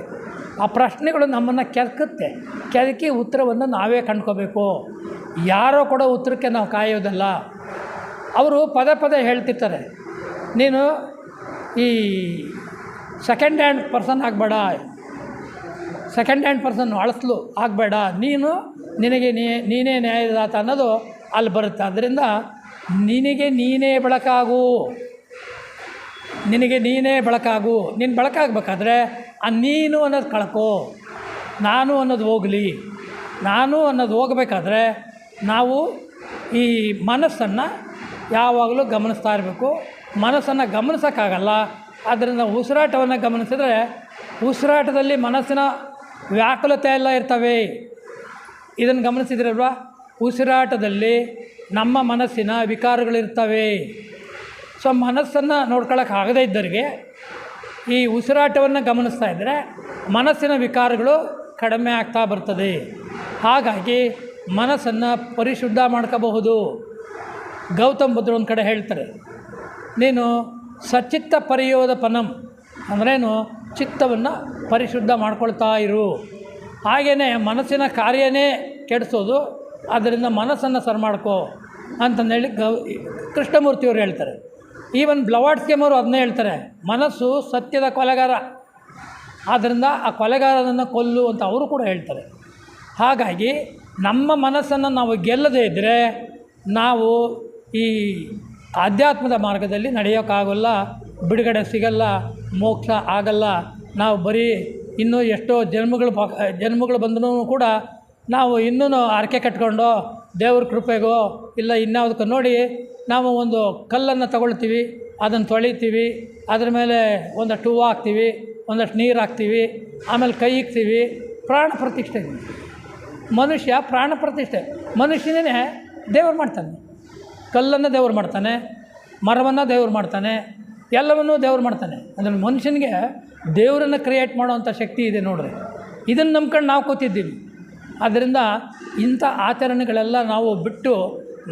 ಆ ಪ್ರಶ್ನೆಗಳು ನಮ್ಮನ್ನು ಕೆದಕುತ್ತೆ ಕೆದಕಿ ಉತ್ತರವನ್ನು ನಾವೇ ಕಂಡ್ಕೋಬೇಕು. ಯಾರೋ ಕೊಡೋ ಉತ್ತರಕ್ಕೆ ನಾವು ಕಾಯೋದಲ್ಲ. ಅವರು ಪದೇ ಪದೇ ಹೇಳ್ತಿರ್ತಾರೆ. ನೀನು ಈ ಸೆಕೆಂಡ್ ಹ್ಯಾಂಡ್ ಪರ್ಸನ್ ಆಗಬೇಡ. ಸೆಕೆಂಡ್ ಹ್ಯಾಂಡ್ ಪರ್ಸನ್ ಅಳಿಸ್ಲು ಆಗಬೇಡ. ನೀನು ನಿನಗೆ ನೀ, ನೀನೇ ನ್ಯಾಯದಾತ ಅನ್ನೋದು ಅಲ್ಲಿ ಬರುತ್ತೆ. ಅದರಿಂದ ನಿನಗೆ ನೀನೇ ಬೆಳಕಾಗು. ನಿನಗೆ ನೀನೇ ಬೆಳಕಾಗು. ನೀನು ಬೆಳಕಾಗಬೇಕಾದ್ರೆ ಆ ನೀನು ಅನ್ನೋದು ಕಳ್ಕೋ. ನಾನು ಅನ್ನೋದು ಹೋಗಲಿ. ನಾನು ಅನ್ನೋದು ಹೋಗಬೇಕಾದ್ರೆ ನಾವು ಈ ಮನಸ್ಸನ್ನು ಯಾವಾಗಲೂ ಗಮನಿಸ್ತಾ ಇರಬೇಕು. ಮನಸ್ಸನ್ನು ಗಮನಿಸೋಕ್ಕಾಗಲ್ಲ. ಆದ್ದರಿಂದ ಉಸಿರಾಟವನ್ನು ಗಮನಿಸಿದ್ರೆ ಉಸಿರಾಟದಲ್ಲಿ ಮನಸ್ಸಿನ ವ್ಯಾಕುಲತೆ ಎಲ್ಲ ಇರ್ತವೆ. ಇದನ್ನು ಗಮನಿಸಿದ್ರಲ್ವ ಉಸಿರಾಟದಲ್ಲಿ ನಮ್ಮ ಮನಸ್ಸಿನ ವಿಕಾರಗಳಿರ್ತವೆ. ಸೊ ಮನಸ್ಸನ್ನು ನೋಡ್ಕೊಳ್ಳೋಕೆ ಆಗದೇ ಇದ್ದವರಿಗೆ ಈ ಉಸಿರಾಟವನ್ನು ಗಮನಿಸ್ತಾ ಇದ್ದರೆ ಮನಸ್ಸಿನ ವಿಕಾರಗಳು ಕಡಿಮೆ ಆಗ್ತಾ ಬರ್ತದೆ. ಹಾಗಾಗಿ ಮನಸ್ಸನ್ನು ಪರಿಶುದ್ಧ ಮಾಡ್ಕೋಬಹುದು. ಗೌತಮ್ ಬುದ್ಧರು ಒಂದು ಕಡೆ ಹೇಳ್ತಾರೆ, ನೀನು ಸಚಿತ್ತ ಪರಿಯೋದ ಪನಂ ಅಂದ್ರೇನು? ಚಿತ್ತವನ್ನು ಪರಿಶುದ್ಧ ಮಾಡ್ಕೊಳ್ತಾ ಇರು. ಹಾಗೆಯೇ ಮನಸ್ಸಿನ ಕಾರ್ಯನೇ ಕೆಡಿಸೋದು, ಅದರಿಂದ ಮನಸ್ಸನ್ನು ಸರಿ ಮಾಡ್ಕೋ ಅಂತಂದೇಳಿ ಗೌ ಕೃಷ್ಣಮೂರ್ತಿಯವರು ಹೇಳ್ತಾರೆ. ಈವನ್ ಬ್ಲವಾಡ್ಸ್ಕೆಮ್ ಅವರು ಅದನ್ನೇ ಹೇಳ್ತಾರೆ, ಮನಸ್ಸು ಸತ್ಯದ ಕೊಲೆಗಾರ. ಆದ್ದರಿಂದ ಆ ಕೊಲೆಗಾರನನ್ನು ಕೊಲ್ಲು ಅಂತ ಅವರು ಕೂಡ ಹೇಳ್ತಾರೆ. ಹಾಗಾಗಿ ನಮ್ಮ ಮನಸ್ಸನ್ನು ನಾವು ಗೆಲ್ಲದೇ ಇದ್ದರೆ ನಾವು ಈ ಆಧ್ಯಾತ್ಮದ ಮಾರ್ಗದಲ್ಲಿ ನಡೆಯೋಕ್ಕಾಗಲ್ಲ, ಬಿಡುಗಡೆ ಸಿಗಲ್ಲ, ಮೋಕ್ಷ ಆಗಲ್ಲ. ನಾವು ಬರೀ ಇನ್ನೂ ಎಷ್ಟೋ ಜನ್ಮಗಳು ಜನ್ಮಗಳು ಬಂದರೂ ಕೂಡ ನಾವು ಇನ್ನೂ ಹರಕೆ ಕಟ್ಕೊಂಡು ದೇವ್ರ ಕೃಪೆಗೋ ಇಲ್ಲ ಇನ್ಯಾವುದಕ್ಕೋ ನೋಡಿ ನಾವು ಒಂದು ಕಲ್ಲನ್ನು ತಗೊಳ್ತೀವಿ, ಅದನ್ನು ತೊಳಿತೀವಿ, ಅದ್ರ ಮೇಲೆ ಒಂದಷ್ಟು ಹೂವು ಹಾಕ್ತೀವಿ, ಒಂದಷ್ಟು ನೀರು ಹಾಕ್ತೀವಿ, ಆಮೇಲೆ ಕೈ ಇಕ್ತೀವಿ. ಪ್ರಾಣ ಪ್ರತಿಷ್ಠೆ. ಮನುಷ್ಯ ಪ್ರಾಣ ಪ್ರತಿಷ್ಠೆ. ಮನುಷ್ಯನೇ ದೇವ್ರು ಮಾಡ್ತಾನೆ. ಕಲ್ಲನ್ನು ದೇವ್ರು ಮಾಡ್ತಾನೆ, ಮರವನ್ನು ದೇವ್ರು ಮಾಡ್ತಾನೆ, ಎಲ್ಲವನ್ನೂ ದೇವ್ರು ಮಾಡ್ತಾನೆ. ಅಂದರೆ ಮನುಷ್ಯನಿಗೆ ದೇವರನ್ನು ಕ್ರಿಯೇಟ್ ಮಾಡುವಂಥ ಶಕ್ತಿ ಇದೆ ನೋಡ್ರಿ. ಇದನ್ನು ನಂಬ್ಕೊಂಡು ನಾವು ಕೂತಿದ್ದೀವಿ. ಆದ್ದರಿಂದ ಇಂಥ ಆಚರಣೆಗಳೆಲ್ಲ ನಾವು ಬಿಟ್ಟು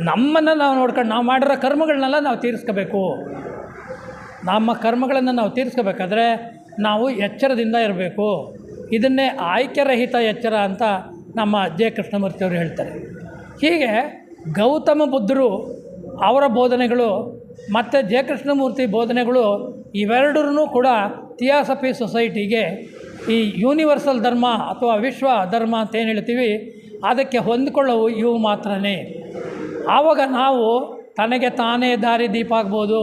ನಮ್ಮನ್ನು ನಾವು ನೋಡ್ಕೊಂಡು ನಾವು ಮಾಡಿರೋ ಕರ್ಮಗಳನ್ನೆಲ್ಲ ನಾವು ತೀರಿಸ್ಕೋಬೇಕು. ನಮ್ಮ ಕರ್ಮಗಳನ್ನು ನಾವು ತೀರಿಸ್ಕೋಬೇಕಾದ್ರೆ ನಾವು ಎಚ್ಚರದಿಂದ ಇರಬೇಕು. ಇದನ್ನೇ ಆಯ್ಕೆರಹಿತ ಎಚ್ಚರ ಅಂತ ನಮ್ಮ ಜೆ ಕೃಷ್ಣಮೂರ್ತಿಯವರು ಹೇಳ್ತಾರೆ. ಹೀಗೆ ಗೌತಮ ಬುದ್ಧರು ಅವರ ಬೋಧನೆಗಳು, ಮತ್ತು ಜಯಕೃಷ್ಣಮೂರ್ತಿ ಬೋಧನೆಗಳು ಇವೆರಡರೂ ಕೂಡ ಥಿಯಾಸಫಿ ಸೊಸೈಟಿಗೆ ಈ ಯೂನಿವರ್ಸಲ್ ಧರ್ಮ ಅಥವಾ ವಿಶ್ವ ಧರ್ಮ ಅಂತ ಏನು ಹೇಳ್ತೀವಿ, ಅದಕ್ಕೆ ಹೊಂದಿಕೊಳ್ಳವು ಇವು ಮಾತ್ರನೇ. ಆವಾಗ ನಾವು ತನಗೆ ತಾನೇ ದಾರಿ ದೀಪ ಆಗ್ಬೋದು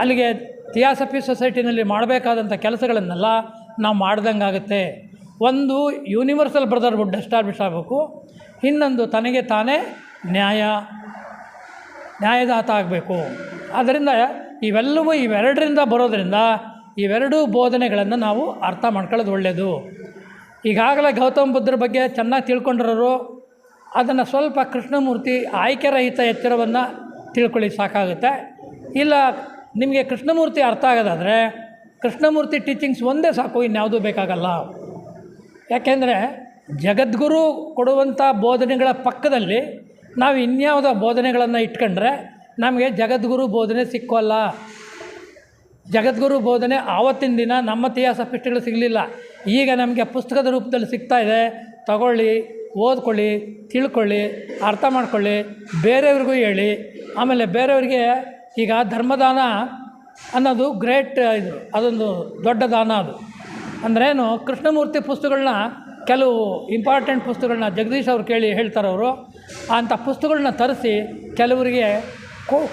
ಅಲ್ಲಿಗೆ ಥಿಯಾಸಫಿ ಸೊಸೈಟಿನಲ್ಲಿ ಮಾಡಬೇಕಾದಂಥ ಕೆಲಸಗಳನ್ನೆಲ್ಲ ನಾವು ಮಾಡ್ದಂಗೆ ಆಗುತ್ತೆ. ಒಂದು ಯೂನಿವರ್ಸಲ್ ಬ್ರದರ್ಹುಡ್ ಎಸ್ಟಾಬ್ಲಿಷ್ ಆಗಬೇಕು, ಇನ್ನೊಂದು ತನಗೆ ತಾನೇ ನ್ಯಾಯ. ನ್ಯಾಯದಾತ ಆಗಬೇಕು. ಆದ್ದರಿಂದ ಇವೆಲ್ಲವೂ ಇವೆರಡರಿಂದ ಬರೋದರಿಂದ ಇವೆರಡೂ ಬೋಧನೆಗಳನ್ನು ನಾವು ಅರ್ಥ ಮಾಡ್ಕೊಳ್ಳೋದು ಒಳ್ಳೆಯದು ಈಗಾಗಲೇ ಗೌತಮ ಬುದ್ಧರ ಬಗ್ಗೆ ಚೆನ್ನಾಗಿ ತಿಳ್ಕೊಂಡಿರೋರು, ಅದನ್ನು ಸ್ವಲ್ಪ ಕೃಷ್ಣಮೂರ್ತಿ ಆಯ್ಕೆರಹಿತ ಎಚ್ಚರವನ್ನು ತಿಳ್ಕೊಳ್ಳಿ ಸಾಕಾಗುತ್ತೆ. ಇಲ್ಲ, ನಿಮಗೆ ಕೃಷ್ಣಮೂರ್ತಿ ಅರ್ಥ ಆಗೋದಾದರೆ ಕೃಷ್ಣಮೂರ್ತಿ ಟೀಚಿಂಗ್ಸ್ ಒಂದೇ ಸಾಕು, ಇನ್ಯಾವುದೂ ಬೇಕಾಗಲ್ಲ. ಯಾಕೆಂದರೆ ಜಗದ್ಗುರು ಕೊಡುವಂಥ ಬೋಧನೆಗಳ ಪಕ್ಕದಲ್ಲಿ ನಾವು ಇನ್ಯಾವುದೋ ಬೋಧನೆಗಳನ್ನು ಇಟ್ಕೊಂಡ್ರೆ ನಮಗೆ ಜಗದ್ಗುರು ಬೋಧನೆ ಸಿಕ್ಕೋಲ್ಲ ಜಗದ್ಗುರು ಬೋಧನೆ ಆವತ್ತಿನ ದಿನ ನಮ್ಮ ಇತಿಹಾಸ ಥಿಯಾಸಫಿಸ್ಟ್ಗಳು ಸಿಗಲಿಲ್ಲ. ಈಗ ನಮಗೆ ಪುಸ್ತಕದ ರೂಪದಲ್ಲಿ ಸಿಗ್ತಾ ಇದೆ. ತಗೊಳ್ಳಿ, ಓದ್ಕೊಳ್ಳಿ, ತಿಳ್ಕೊಳ್ಳಿ, ಅರ್ಥ ಮಾಡ್ಕೊಳ್ಳಿ, ಬೇರೆಯವ್ರಿಗೂ ಹೇಳಿ. ಆಮೇಲೆ ಬೇರೆಯವ್ರಿಗೆ ಈಗ ಧರ್ಮದಾನ ಅನ್ನೋದು ಗ್ರೇಟ್ ಇದು, ಅದೊಂದು ದೊಡ್ಡ ದಾನ ಅದು. ಅಂದ್ರೇನು ಕೃಷ್ಣಮೂರ್ತಿ ಪುಸ್ತಕಗಳನ್ನ ಕೆಲವು ಇಂಪಾರ್ಟೆಂಟ್ ಪುಸ್ತಕಗಳನ್ನ ಜಗದೀಶ್ ಅವ್ರು ಕೇಳಿ ಹೇಳ್ತಾರೆ ಅವರು ಅಂಥ ಪುಸ್ತಕಗಳನ್ನ ತರಿಸಿ ಕೆಲವರಿಗೆ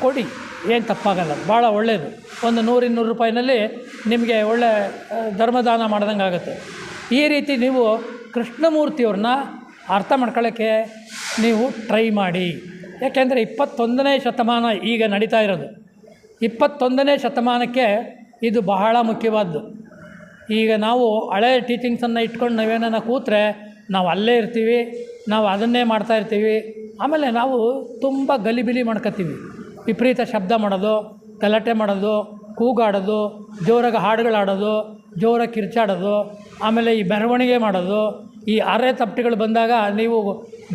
ಕೊಡಿ. ಏನು ತಪ್ಪಾಗಲ್ಲ. ಭಾಳ ಒಳ್ಳೆಯದು ಒಂದು ನೂರು ಇನ್ನೂರು ರೂಪಾಯಿನಲ್ಲಿ ನಿಮಗೆ ಒಳ್ಳೆ ಧರ್ಮದಾನ ಮಾಡ್ದಂಗೆ ಆಗುತ್ತೆ ಈ ರೀತಿ ನೀವು ಕೃಷ್ಣಮೂರ್ತಿಯವ್ರನ್ನ ಅರ್ಥ ಮಾಡ್ಕೊಳ್ಳೋಕ್ಕೆ ನೀವು ಟ್ರೈ ಮಾಡಿ. ಯಾಕೆಂದರೆ ಇಪ್ಪತ್ತೊಂದನೇ ಶತಮಾನ ಈಗ ನಡೀತಾ ಇರೋದು. ಇಪ್ಪತ್ತೊಂದನೇ ಶತಮಾನಕ್ಕೆ ಇದು ಬಹಳ ಮುಖ್ಯವಾದ್ದು. ಈಗ ನಾವು ಹಳೆಯ ಟೀಚಿಂಗ್ಸನ್ನು ಇಟ್ಕೊಂಡು ನಾವೇನ ಕೂತ್ರೆ ನಾವು ಅಲ್ಲೇ ಇರ್ತೀವಿ, ನಾವು ಅದನ್ನೇ ಮಾಡ್ತಾ ಇರ್ತೀವಿ. ಆಮೇಲೆ ನಾವು ತುಂಬ ಗಲಿಬಿಲಿ ಮಾಡ್ಕೋತೀವಿ ವಿಪರೀತ ಶಬ್ದ ಮಾಡೋದು, ಗಲಾಟೆ ಮಾಡೋದು, ಕೂಗಾಡೋದು, ಜೋರಾಗಿ ಹಾಡುಗಳಾಡೋದು ಜೋರಾಗಿ ಕಿರ್ಚಾಡೋದು, ಆಮೇಲೆ ಈ ಮೆರವಣಿಗೆ ಮಾಡೋದು, ಈ ಅರೆ ತಪ್ಪಟೆಗಳು ಬಂದಾಗ ನೀವು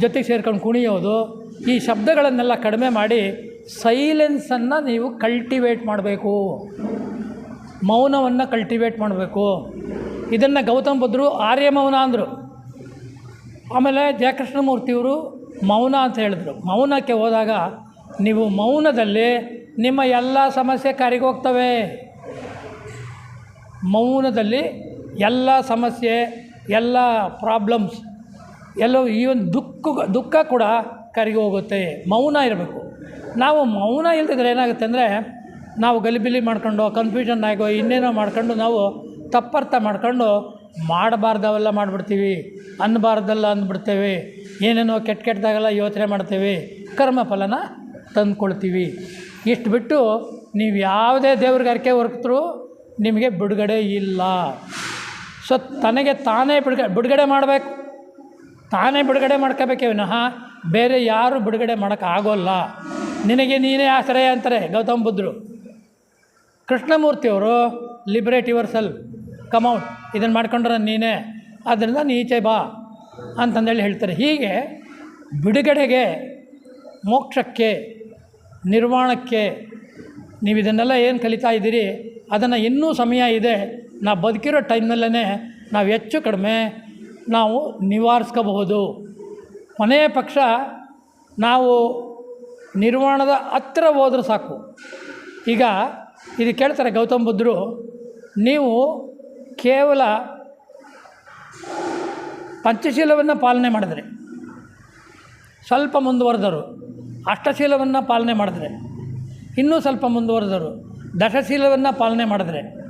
ಜೊತೆಗೆ ಸೇರ್ಕೊಂಡು ಕುಣಿಯೋದು, ಈ ಶಬ್ದಗಳನ್ನೆಲ್ಲ ಕಡಿಮೆ ಮಾಡಿ ಸೈಲೆನ್ಸನ್ನು ನೀವು ಕಲ್ಟಿವೇಟ್ ಮಾಡಬೇಕು. ಮೌನವನ್ನು ಕಲ್ಟಿವೇಟ್ ಮಾಡಬೇಕು. ಇದನ್ನು ಗೌತಮ್ ಬುದ್ಧರು ಆರ್ಯ ಮೌನ ಅಂದರು. ಆಮೇಲೆ ಜಯಕೃಷ್ಣಮೂರ್ತಿಯವರು ಮೌನ ಅಂತ ಹೇಳಿದ್ರು. ಮೌನಕ್ಕೆ ಹೋದಾಗ ನೀವು ಮೌನದಲ್ಲಿ ನಿಮ್ಮ ಎಲ್ಲ ಸಮಸ್ಯೆ ಕರಿಗೋಗ್ತವೆ ಮೌನದಲ್ಲಿ ಎಲ್ಲ ಸಮಸ್ಯೆ, ಎಲ್ಲ ಪ್ರಾಬ್ಲಮ್ಸ್ ಎಲ್ಲ ಈ ಒಂದು ದುಃಖ ದುಃಖ ಕೂಡ ಕರಿಗೆ ಹೋಗುತ್ತೆ. ಮೌನ ಇರಬೇಕು. ನಾವು ಮೌನ ಇಲ್ದಿದ್ರೆ ಏನಾಗುತ್ತೆ ಅಂದರೆ ನಾವು ಗಲಿಬಿಲಿ ಮಾಡ್ಕೊಂಡು ಕನ್ಫ್ಯೂಷನ್ ಆಗೋ ಇನ್ನೇನೋ ಮಾಡ್ಕೊಂಡು ನಾವು ತಪ್ಪರ್ಥ ಮಾಡ್ಕೊಂಡು ಮಾಡಬಾರ್ದವೆಲ್ಲ ಮಾಡಿಬಿಡ್ತೀವಿ, ಅನ್ನಬಾರ್ದಲ್ಲ ಅಂದ್ಬಿಡ್ತೇವೆ, ಏನೇನೋ ಕೆಟ್ಟ ಕೆಟ್ಟದಾಗೆಲ್ಲ ಯೋಚನೆ ಮಾಡ್ತೇವೆ, ಕರ್ಮ ಫಲನ ತಂದುಕೊಳ್ತೀವಿ. ಇಷ್ಟು ಬಿಟ್ಟು ನೀವು ಯಾವುದೇ ದೇವ್ರಿಗೆ ಅರ್ಕೆ ಹೊರತರೂ ನಿಮಗೆ ಬಿಡುಗಡೆ ಇಲ್ಲ. ಸೊ ತನಗೆ ತಾನೇ ಬಿಡುಗಡೆ ಬಿಡುಗಡೆ ಮಾಡಬೇಕು. ತಾನೇ ಬಿಡುಗಡೆ ಮಾಡ್ಕೋಬೇಕೇ ವಿನಃ ಬೇರೆ ಯಾರು ಬಿಡುಗಡೆ ಮಾಡೋಕ್ಕಾಗೋಲ್ಲ. ನಿನಗೆ ನೀನೇ ಆಶ್ರಯ ಅಂತಾರೆ ಗೌತಮ್ ಬುದ್ಧರು. ಕೃಷ್ಣಮೂರ್ತಿಯವರು liberate your self come out ಇದನ್ನು ಮಾಡ್ಕೊಂಡ್ರೆ ನೀನೇ. ಆದ್ದರಿಂದ ನೀಚೆ ಬಾ ಅಂತಂದೇಳಿ ಹೇಳ್ತಾರೆ. ಹೀಗೆ ಬಿಡುಗಡೆಗೆ, ಮೋಕ್ಷಕ್ಕೆ, ನಿರ್ವಾಣಕ್ಕೆ ನೀವು ಇದನ್ನೆಲ್ಲ ಏನು ಕಲಿತಾ ಇದ್ದೀರಿ? ಅದನ್ನು ಇನ್ನೂ ಸಮಯ ಇದೆ. ನಾವು ಬದುಕಿರೋ ಟೈಮ್ನಲ್ಲೇ ನಾವು ಹೆಚ್ಚು ಕಡಿಮೆ ನಾವು ನಿವಾರಿಸ್ಕೋಬಹುದು. ಕೊನೆಯ ಪಕ್ಷ ನಾವು ನಿರ್ವಾಣದ ಹತ್ತಿರ ಹೋದ್ರೆ ಸಾಕು. ಈಗ ಇದು ಕೇಳ್ತಾರೆ ಗೌತಮ್ ಬುದ್ಧರು, ನೀವು ಕೇವಲ ಪಂಚಶೀಲವನ್ನು ಪಾಲನೆ ಮಾಡಿದರೆ, ಸ್ವಲ್ಪ ಮುಂದುವರೆದರು. ಅಷ್ಟಶೀಲವನ್ನು ಪಾಲನೆ ಮಾಡಿದರೆ, ಇನ್ನೂ ಸ್ವಲ್ಪ ಮುಂದುವರೆದರು. ದಶಶೀಲವನ್ನು ಪಾಲನೆ ಮಾಡಿದ್ರೆ,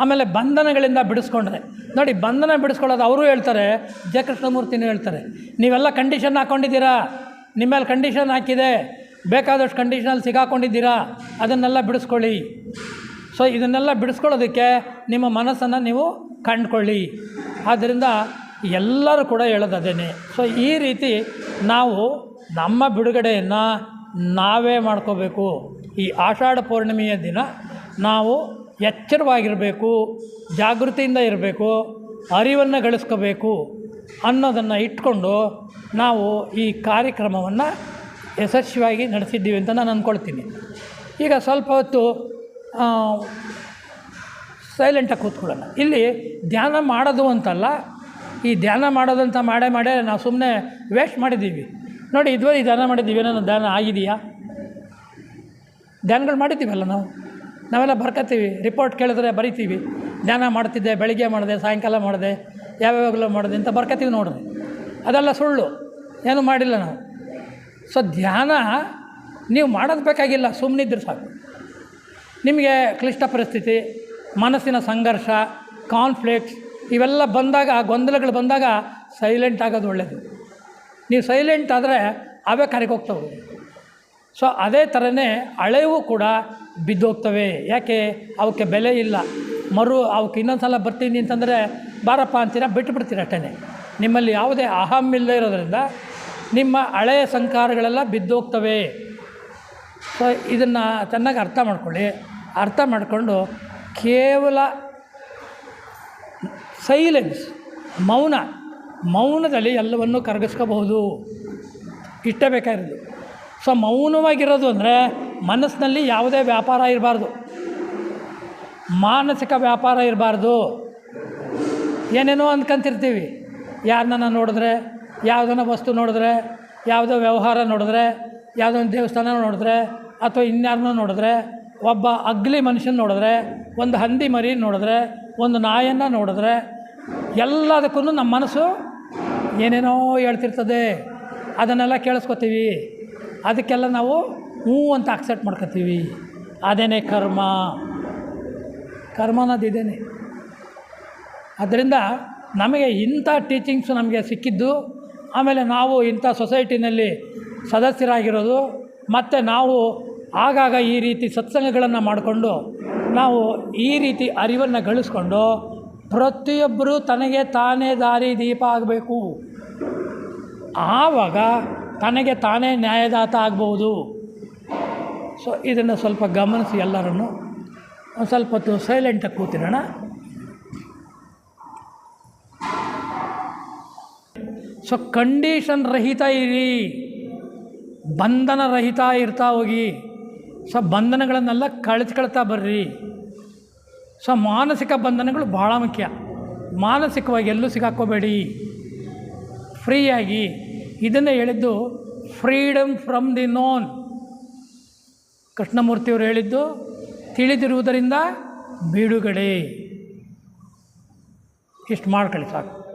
ಆಮೇಲೆ ಬಂಧನಗಳಿಂದ ಬಿಡಿಸ್ಕೊಂಡ್ರೆ. ನೋಡಿ, ಬಂಧನ ಬಿಡಿಸ್ಕೊಳ್ಳೋದು ಅವರು ಹೇಳ್ತಾರೆ, ಜಯಕೃಷ್ಣಮೂರ್ತಿನೂ ಹೇಳ್ತಾರೆ, ನೀವೆಲ್ಲ ಕಂಡೀಷನ್ ಹಾಕ್ಕೊಂಡಿದ್ದೀರಾ ನಿಮ್ಮ ಮೇಲೆ ಕಂಡೀಷನ್ ಹಾಕಿದೆ. ಬೇಕಾದಷ್ಟು ಕಂಡೀಷನಲ್ಲಿ ಸಿಗಾಕೊಂಡಿದ್ದೀರಾ? ಅದನ್ನೆಲ್ಲ ಬಿಡಿಸ್ಕೊಳ್ಳಿ. ಸೊ ಇದನ್ನೆಲ್ಲ ಬಿಡಿಸ್ಕೊಳ್ಳೋದಕ್ಕೆ ನಿಮ್ಮ ಮನಸ್ಸನ್ನು ನೀವು ಕಂಡುಕೊಳ್ಳಿ. ಆದ್ದರಿಂದ ಎಲ್ಲರೂ ಕೂಡ ಹೇಳೋದದೇನೆ. ಸೊ ಈ ರೀತಿ ನಾವು ನಮ್ಮ ಬಿಡುಗಡೆಯನ್ನು ನಾವೇ ಮಾಡ್ಕೋಬೇಕು. ಈ ಆಷಾಢ ಪೌರ್ಣಿಮೆಯ ದಿನ ನಾವು ಎಚ್ಚರವಾಗಿರಬೇಕು, ಜಾಗೃತಿಯಿಂದ ಇರಬೇಕು, ಅರಿವನ್ನು ಗಳಿಸ್ಕೋಬೇಕು ಅನ್ನೋದನ್ನು ಇಟ್ಕೊಂಡು ನಾವು ಈ ಕಾರ್ಯಕ್ರಮವನ್ನು ಯಶಸ್ವಿಯಾಗಿ ನಡೆಸಿದ್ದೀವಿ ಅಂತ ನಾನು ಅಂದ್ಕೊಳ್ತೀನಿ. ಈಗ ಸ್ವಲ್ಪ ಹೊತ್ತು ಸೈಲೆಂಟಾಗಿ ಕೂತ್ಕೊಳ್ಳೋಣ. ಇಲ್ಲಿ ಧ್ಯಾನ ಮಾಡೋದು ಅಂತಲ್ಲ, ಈ ಧ್ಯಾನ ಮಾಡೋದಂತ ಮಾಡೇ ಮಾಡೇ ನಾವು ಸುಮ್ಮನೆ ವೇಸ್ಟ್ ಮಾಡಿದ್ದೀವಿ. ನೋಡಿ, ಇದುವರೆಗೆ ಧ್ಯಾನ ಮಾಡಿದ್ದೀವಿ, ಏನೋ ಧ್ಯಾನ ಆಗಿದೆಯಾ? ಧ್ಯಾನಗಳು ಮಾಡಿದ್ದೀವಲ್ಲ ನಾವು? ನಾವೆಲ್ಲ ಬರ್ಕೋತೀವಿ ರಿಪೋರ್ಟ್ ಕೇಳಿದ್ರೆ ಬರಿತೀವಿ. ಧ್ಯಾನ ಮಾಡ್ತಿದ್ದೆ, ಬೆಳಿಗ್ಗೆ ಮಾಡಿದೆ, ಸಾಯಂಕಾಲ ಮಾಡಿದೆ, ಯಾವ್ಯಾವಾಗಲೂ ಮಾಡಿದೆ ಅಂತ ಬರ್ಕೋತೀವಿ ನೋಡಿದೆ ಅದೆಲ್ಲ ಸುಳ್ಳು, ಏನೂ ಮಾಡಿಲ್ಲ ನಾವು. ಸೊ ಧ್ಯಾನ ನೀವು ಮಾಡೋದು ಬೇಕಾಗಿಲ್ಲ ಸುಮ್ಮನಿದ್ರೆ ಸಾಕು. ನಿಮಗೆ ಕ್ಲಿಷ್ಟ ಪರಿಸ್ಥಿತಿ, ಮನಸ್ಸಿನ ಸಂಘರ್ಷ ಕಾನ್ಫ್ಲಿಕ್ಟ್ಸ್ ಇವೆಲ್ಲ ಬಂದಾಗ ಗೊಂದಲಗಳು ಬಂದಾಗ ಸೈಲೆಂಟ್ ಆಗೋದು ಒಳ್ಳೆಯದು ನೀವು ಸೈಲೆಂಟ್ ಆದರೆ ಅವೇ ಕರೆಗೆ ಹೋಗ್ತವೆ. ಸೊ ಅದೇ ಥರನೇ ಹಳೆವು ಕೂಡ ಬಿದ್ದೋಗ್ತವೆ. ಯಾಕೆ? ಅವಕ್ಕೆ ಬೆಲೆ ಇಲ್ಲ. ಮರು ಅವಕ್ಕೆ ಇನ್ನೊಂದು ಸಲ ಬರ್ತೀನಿ ಅಂತಂದರೆ, ಬಾರಪ್ಪ ಅಂತೀರ? ಬಿಟ್ಟು ಬಿಡ್ತೀರ ಅಷ್ಟೇ ನಿಮ್ಮಲ್ಲಿ ಯಾವುದೇ ಅಹಂ ಇಲ್ಲದೆ ಇರೋದರಿಂದ ನಿಮ್ಮ ಹಳೆಯ ಸಂಕಾರಗಳೆಲ್ಲ ಬಿದ್ದೋಗ್ತವೆ. ಸೊ ಇದನ್ನು ಚೆನ್ನಾಗಿ ಅರ್ಥ ಮಾಡ್ಕೊಳ್ಳಿ. ಅರ್ಥ ಮಾಡಿಕೊಂಡು ಕೇವಲ ಸೈಲೆನ್ಸ್ ಮೌನ, ಮೌನದಲ್ಲಿ ಎಲ್ಲವನ್ನು ಕರಗಿಸ್ಕೋಬಹುದು. ಇಷ್ಟೇ ಬೇಕಾಗಿರೋದು ಸೊ ಮೌನವಾಗಿರೋದು ಅಂದರೆ ಮನಸ್ಸಿನಲ್ಲಿ ಯಾವುದೇ ವ್ಯಾಪಾರ ಇರಬಾರ್ದು. ಮಾನಸಿಕ ವ್ಯಾಪಾರ ಇರಬಾರ್ದು. ಏನೇನೋ ಅಂದ್ಕೊಂತಿರ್ತೀವಿ ಯಾರನ್ನ ನೋಡಿದ್ರೆ ಯಾವುದನ್ನ ವಸ್ತು ನೋಡಿದ್ರೆ, ಯಾವುದೋ ವ್ಯವಹಾರ ನೋಡಿದ್ರೆ ಯಾವುದೋ ಒಂದು ದೇವಸ್ಥಾನ ನೋಡಿದ್ರೆ ಅಥವಾ ಇನ್ಯಾರನ್ನೋ ನೋಡಿದ್ರೆ, ಒಬ್ಬ ಅಗ್ಲಿ ಮನುಷ್ಯನ ನೋಡಿದ್ರೆ, ಒಂದು ಹಂದಿ ಮರಿ ನೋಡಿದ್ರೆ, ಒಂದು ನಾಯನ್ನು ನೋಡಿದ್ರೆ ಎಲ್ಲದಕ್ಕೂ ನಮ್ಮ ಮನಸ್ಸು ಏನೇನೋ ಹೇಳ್ತಿರ್ತದೆ. ಅದನ್ನೆಲ್ಲ ಕೇಳಿಸ್ಕೊತೀವಿ. ಅದಕ್ಕೆಲ್ಲ ನಾವು ಹ್ಞೂ ಅಂತ ಅಕ್ಸೆಪ್ಟ್ ಮಾಡ್ಕೊತೀವಿ. ಅದೇನೇ ಕರ್ಮ. ಕರ್ಮ ಅನ್ನೋದು ಇದೇನೆ. ಅದರಿಂದ ನಮಗೆ ಇಂಥ ಟೀಚಿಂಗ್ಸು ನಮಗೆ ಸಿಕ್ಕಿದ್ದು, ಆಮೇಲೆ ನಾವು ಇಂಥ ಸೊಸೈಟಿನಲ್ಲಿ ಸದಸ್ಯರಾಗಿರೋದು. ಮತ್ತು ನಾವು ಆಗಾಗ ಈ ರೀತಿ ಸತ್ಸಂಗಗಳನ್ನು ಮಾಡಿಕೊಂಡು, ನಾವು ಈ ರೀತಿ ಅರಿವನ್ನು ಗಳಿಸ್ಕೊಂಡು ಪ್ರತಿಯೊಬ್ಬರೂ ತನಗೆ ತಾನೇ ದಾರಿ ದೀಪ ಆಗಬೇಕು. ಆವಾಗ ತನಗೆ ತಾನೇ ನ್ಯಾಯದಾತ ಆಗ್ಬೋದು. ಸೊ ಇದನ್ನು ಸ್ವಲ್ಪ ಗಮನಿಸಿ ಎಲ್ಲರನ್ನು. ಒಂದು ಸ್ವಲ್ಪ ಹೊತ್ತು ಸೈಲೆಂಟಾಗಿ ಕೂತಿರೋಣ. ಸೊ ಕಂಡೀಷನ್ ರಹಿತ ಇರಿ. ಬಂಧನ ರಹಿತ ಇರ್ತಾ ಹೋಗಿ. ಸೊ ಬಂಧನಗಳನ್ನೆಲ್ಲ ಕಳಿಸ್ಕೊಳ್ತಾ ಬರ್ರಿ. ಸೊ ಮಾನಸಿಕ ಬಂಧನಗಳು ಭಾಳ ಮುಖ್ಯ. ಮಾನಸಿಕವಾಗಿ ಎಲ್ಲೂ ಸಿಗಾಕೋಬೇಡಿ. ಫ್ರೀಯಾಗಿ. ಇದನ್ನೇ ಹೇಳಿದ್ದು ಫ್ರೀಡಮ್ ಫ್ರಮ್ ದಿ ನೋನ್. ಕೃಷ್ಣಮೂರ್ತಿಯವರು ಹೇಳಿದ್ದು ತಿಳಿದಿರುವುದರಿಂದ ಬಿಡುಗಡೆ. ಇಷ್ಟು ಮಾಡ್ಕೊಳ್ಳಿ ಸಾಕು.